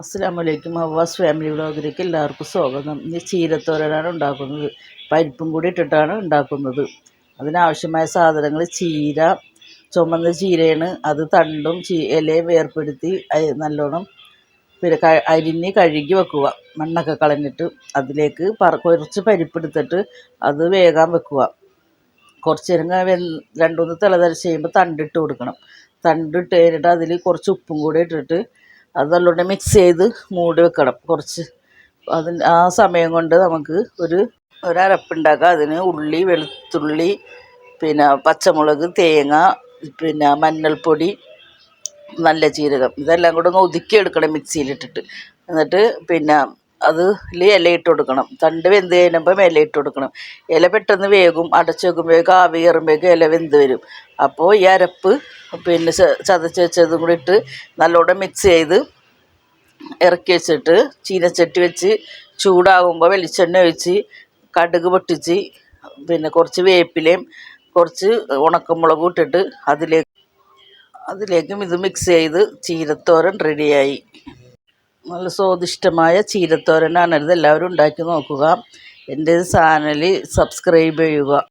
അസ്സാമലൈക്കും ഹവാസ് ഫാമിലി വ്ളോഗിലേക്ക് എല്ലാവർക്കും സ്വാഗതം. ഇനി ചീരത്തോരനാണ് ഉണ്ടാക്കുന്നത്. പരിപ്പും കൂടി ഇട്ടിട്ടാണ് ഉണ്ടാക്കുന്നത്. അതിനാവശ്യമായ സാധനങ്ങൾ ചീര ചുമന്ന ചീരയാണ്. അത് തണ്ടും ചീ ഇലയും വേർപ്പെടുത്തി നല്ലോണം പിന്നെ ക അരിഞ്ഞ് കഴുകി വെക്കുക. മണ്ണൊക്കെ കളഞ്ഞിട്ട് അതിലേക്ക് പറ കുറച്ച് പരിപ്പെടുത്തിട്ട് അത് വേകാൻ വെക്കുക. കുറച്ച് നേരം വെ രണ്ടു മൂന്ന് തിളതരച്ച് കഴിയുമ്പോൾ തണ്ടിട്ട് കൊടുക്കണം. തണ്ടിട്ട് കഴിഞ്ഞിട്ട് അതിൽ കുറച്ച് ഉപ്പും കൂടി ഇട്ടിട്ട് അത് മിക്സ് ചെയ്ത് മൂടി വെക്കണം. കുറച്ച് അതിന് ആ സമയം കൊണ്ട് നമുക്ക് ഒരു ഒരരപ്പുണ്ടാക്കാം. അതിന് ഉള്ളി വെളുത്തുള്ളി പിന്നെ പച്ചമുളക് തേങ്ങ പിന്നെ മഞ്ഞൾപ്പൊടി നല്ല ജീരകം. ഇതെല്ലാം കൂടെ ഒന്ന് ഒതുക്കിയെടുക്കണം മിക്സിയിലിട്ടിട്ട് എന്നിട്ട് പിന്നെ അതിൽ ഇല ഇട്ട് കൊടുക്കണം. തണ്ട് വെന്ത് കഴിയുമ്പം ഇല ഇട്ട് കൊടുക്കണം. ഇല പെട്ടെന്ന് വേകും അടച്ച് വെക്കുമ്പോഴേക്കും ആവി കയറുമ്പോഴേക്കും ഇല വെന്ത് വരും. അപ്പോൾ ഈ അരപ്പ് പിന്നെ ചതച്ച് വെച്ചതും കൂടി ഇട്ട് നല്ലോണം മിക്സ് ചെയ്ത് ഇറക്കി വെച്ചിട്ട് ചീനച്ചട്ടി വെച്ച് ചൂടാകുമ്പോൾ വെളിച്ചെണ്ണ ഒഴിച്ച് കടുക് പൊട്ടിച്ച് പിന്നെ കുറച്ച് വേപ്പിലയും കുറച്ച് ഉണക്കമുളകും ഇട്ടിട്ട് അതിലേക്ക് അതിലേക്കും ഇത് മിക്സ് ചെയ്ത് ചീരത്തോരൻ റെഡിയായി നല്ല സ്വാദിഷ്ടമായ ചീരത്തോരനാണ്. ഇത് എല്ലാവരും ഉണ്ടാക്കി നോക്കുക. എന്റെ ചാനൽ സബ്സ്ക്രൈബ് ചെയ്യുക.